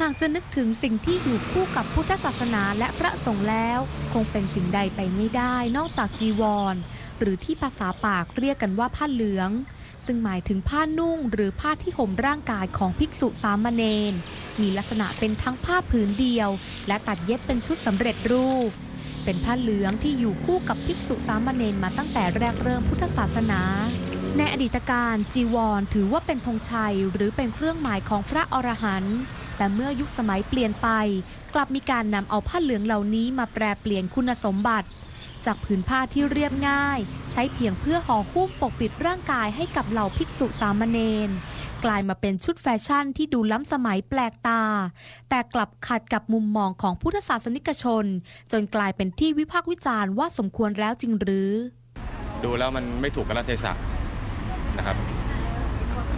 หากจะนึกถึงสิ่งที่อยู่คู่กับพุทธศาสนาและพระสงฆ์แล้ว คงเป็นสิ่งใดไปไม่ได้นอกจากจีวร หรือที่ภาษาปากเรียกกันว่าผ้าเหลือง ซึ่งหมายถึงผ้านุ่งหรือผ้าที่ห่มร่างกายของภิกษุสามเณรมีลักษณะเป็นทั้งผ้าผืนเดียว และตัดเย็บเป็นชุดสำเร็จรูป เป็นผ้าเหลืองที่อยู่คู่กับภิกษุสามเณรมาตั้งแต่แรกเริ่มพุทธศาสนา ในอดีตการจีวรถือว่าเป็นธงชัยหรือเป็นเครื่องหมายของพระอรหันต์แต่เมื่อยุคสมัยเปลี่ยนไป กลับมีการนำเอาผ้าเหลืองเหล่านี้มาแปรเปลี่ยนคุณสมบัติ จากผืนผ้าที่เรียบง่าย ใช้เพียงเพื่อห่อหุ้มปกปิดร่างกายให้กับเหล่าภิกษุสามเณรกลายมาเป็นชุดแฟชั่นที่ดูล้ำสมัยแปลกตา แต่กลับขัดกับมุมมองของพุทธศาสนิกชน จนกลายเป็นที่วิพากษ์วิจารณ์ว่าสมควรแล้วจริงหรือ ดูแล้วมันไม่ถูกกาลเทศะ นะครับ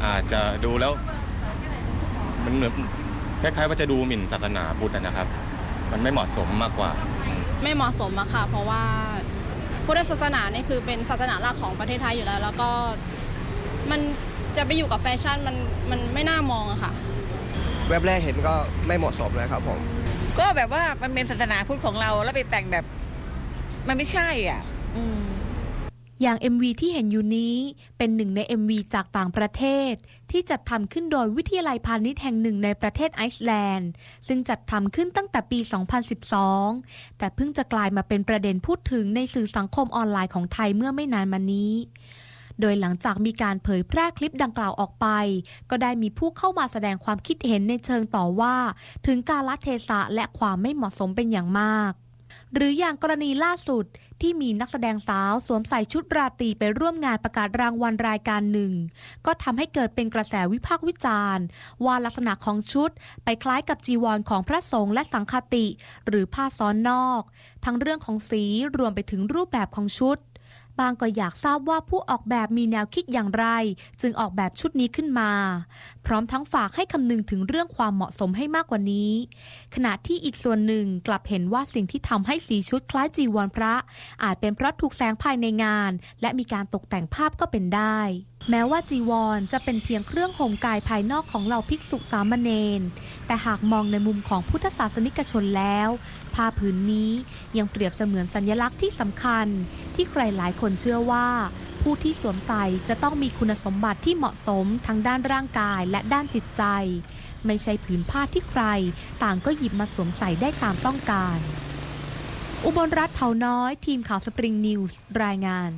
อาจจะดูแล้วมันเหมือนคล้ายๆว่าจะดูหมิ่นศาสนาพุทธนะครับ มันไม่เหมาะสมมากกว่าอืมไม่เหมาะสมอะค่ะ เพราะว่าพุทธศาสนาเนี่ยคือเป็นศาสนาหลักของประเทศไทยอยู่แล้ว แล้วก็มันจะไปอยู่กับแฟชั่นมันมันไม่น่ามองอะค่ะ แวบแรกเห็นก็ไม่เหมาะสมเลยครับผม ก็แบบว่ามันเป็นศาสนาพุทธของเราแล้วไปแต่งแบบ มันไม่ใช่อะ อืม อย่าง MV ที่เห็นอยู่นี้เป็นหนึ่งใน MV จากต่างประเทศ ที่จัดทำขึ้นโดยวิทยาลัยพาณิชย์แห่งหนึ่งในประเทศไอซ์แลนด์ ซึ่งจัดทำขึ้นตั้งแต่ปี 2012 แต่เพิ่งจะกลายมาเป็นประเด็นพูดถึงในสื่อสังคมออนไลน์ของไทยเมื่อไม่นานมานี้โดยหลังจากมีการเผยแพร่คลิปดังกล่าวออกไป ก็ได้มีผู้เข้ามาแสดงความคิดเห็นในเชิงต่อว่า ถึงการละเทศะและความไม่เหมาะสมเป็นอย่างมาก หรืออย่างกรณีล่าสุดที่มีนักแสดงสาวสวมใส่ชุดราตรีไปร่วมงานประกาศรางวัลรายการหนึ่ง ก็ทำให้เกิดเป็นกระแสวิพากษ์วิจารณ์ ว่าลักษณะของชุดไปคล้ายกับจีวรของพระสงฆ์และสังฆติ หรือผ้าซ้อนนอก ทั้งเรื่องของสีรวมไปถึงรูปแบบของชุด บางก็อยากทราบว่าผู้ออกแบบมีแนวคิดอย่างไร จึงออกแบบชุดนี้ขึ้นมา พร้อมทั้งฝากให้คำนึงถึงเรื่องความเหมาะสมให้มากกว่านี้ ขณะที่อีกส่วนหนึ่งกลับเห็นว่าสิ่งที่ทำให้สีชุดคล้ายจีวรพระ อาจเป็นเพราะถูกแสงภายในงาน และมีการตกแต่งภาพก็เป็นได้ แม้ว่าจีวรจะเป็นเพียงเครื่องห่มกายภายนอกของเหล่าภิกษุสามเณรแต่หากมองในมุมของพุทธศาสนิกชนแล้วผ้าผืนนี้ยังเปรียบเสมือนสัญลักษณ์ที่สำคัญ ที่ใครหลายคนเชื่อว่า ผู้ที่สวมใส่จะต้องมีคุณสมบัติที่เหมาะสมทั้งด้านร่างกายและด้านจิตใจ ไม่ใช่ผืนผ้าที่ใคร ต่างก็หยิบมาสวมใส่ได้ตามต้องการ อุบลรัฐเถาน้อย ทีมข่าวสปริงนิวส์รายงาน